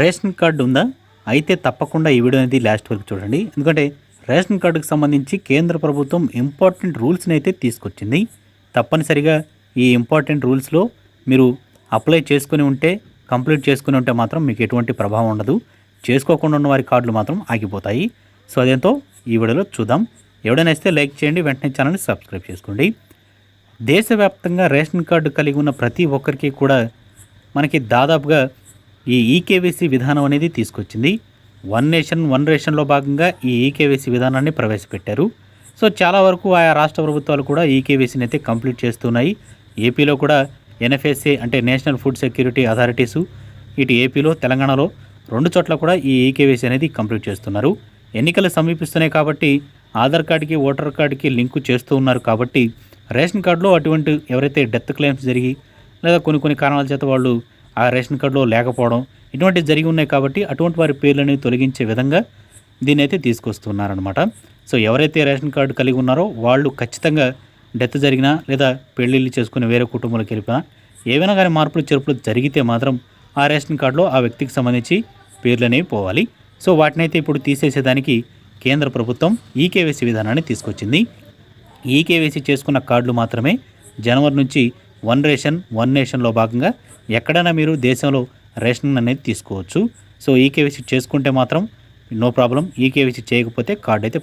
Ration card ఉందా? అయితే తప్పకుండా ఈ వీడియో అనేది లాస్ట్ వరకు చూడండి. ఎందుకంటే రేషన్ కార్డుకు సంబంధించి కేంద్ర ప్రభుత్వం ఇంపార్టెంట్ రూల్స్ని అయితే తీసుకొచ్చింది. తప్పనిసరిగా ఈ ఇంపార్టెంట్ రూల్స్లో మీరు అప్లై చేసుకుని ఉంటే కంప్లీట్ చేసుకుని ఉంటే మాత్రం మీకు ఎటువంటి ప్రభావం ఉండదు. చేసుకోకుండా ఉన్న వారి కార్డులు మాత్రం ఆగిపోతాయి. సో అదేంతో ఈ వీడియోలో చూద్దాం. ఎవడైనా ఇస్తే లైక్ చేయండి వెంటనే ఛానల్ని సబ్స్క్రైబ్ చేసుకోండి. దేశవ్యాప్తంగా రేషన్ కార్డు కలిగి ఉన్న ప్రతి ఒక్కరికి కూడా మనకి దాదాపుగా ఈ ఈకేవీసీ విధానం అనేది తీసుకొచ్చింది. వన్ నేషన్ వన్ రేషన్లో భాగంగా ఈ ఈకేవీసీ విధానాన్ని ప్రవేశపెట్టారు. సో చాలా వరకు ఆయా రాష్ట్ర ప్రభుత్వాలు కూడా ఈకేవీసీని అయితే కంప్లీట్ చేస్తున్నాయి. ఏపీలో కూడా ఎన్ఎఫ్ఎస్ఏ అంటే నేషనల్ ఫుడ్ సెక్యూరిటీ అథారిటీసు ఇటు ఏపీలో తెలంగాణలో రెండు చోట్ల కూడా ఈ ఈకేవీసీ అనేది కంప్లీట్ చేస్తున్నారు. ఎన్నికలు సమీపిస్తున్నాయి కాబట్టి ఆధార్ కార్డుకి ఓటర్ కార్డుకి లింకు చేస్తూ ఉన్నారు కాబట్టి రేషన్ కార్డులో అటువంటి ఎవరైతే డెత్ క్లెయిమ్స్ జరిగి లేదా కొన్ని కొన్ని కారణాల చేత వాళ్ళు ఆ రేషన్ కార్డులో లేకపోవడం ఇటువంటివి జరిగి ఉన్నాయి కాబట్టి అటువంటి వారి పేర్లని తొలగించే విధంగా దీన్ని అయితే తీసుకొస్తున్నారనమాట సో ఎవరైతే రేషన్ కార్డు కలిగి ఉన్నారో వాళ్ళు ఖచ్చితంగా డెత్ జరిగినా లేదా పెళ్ళిళ్ళు చేసుకుని వేరే కుటుంబాలకు వెళ్ళిపోయినా ఏవైనా కానీ మార్పులు చేర్పులు జరిగితే మాత్రం ఆ రేషన్ కార్డులో ఆ వ్యక్తికి సంబంధించి పేర్లు అనేవి పోవాలి. సో వాటినైతే ఇప్పుడు తీసేసేదానికి కేంద్ర ప్రభుత్వం ఈకేవైసీ విధానాన్ని తీసుకొచ్చింది. ఈకేవైసీ చేసుకున్న కార్డులు మాత్రమే జనవరి నుంచి వన్ రేషన్ వన్ నేషన్లో భాగంగా ఎక్కడైనా మీరు దేశంలో రేషన్ అనేది తీసుకోవచ్చు. సో ఈకేవైసీ చేసుకుంటే మాత్రం నో ప్రాబ్లం. ఈకేవైసీ చేయకపోతే కార్డు అయితే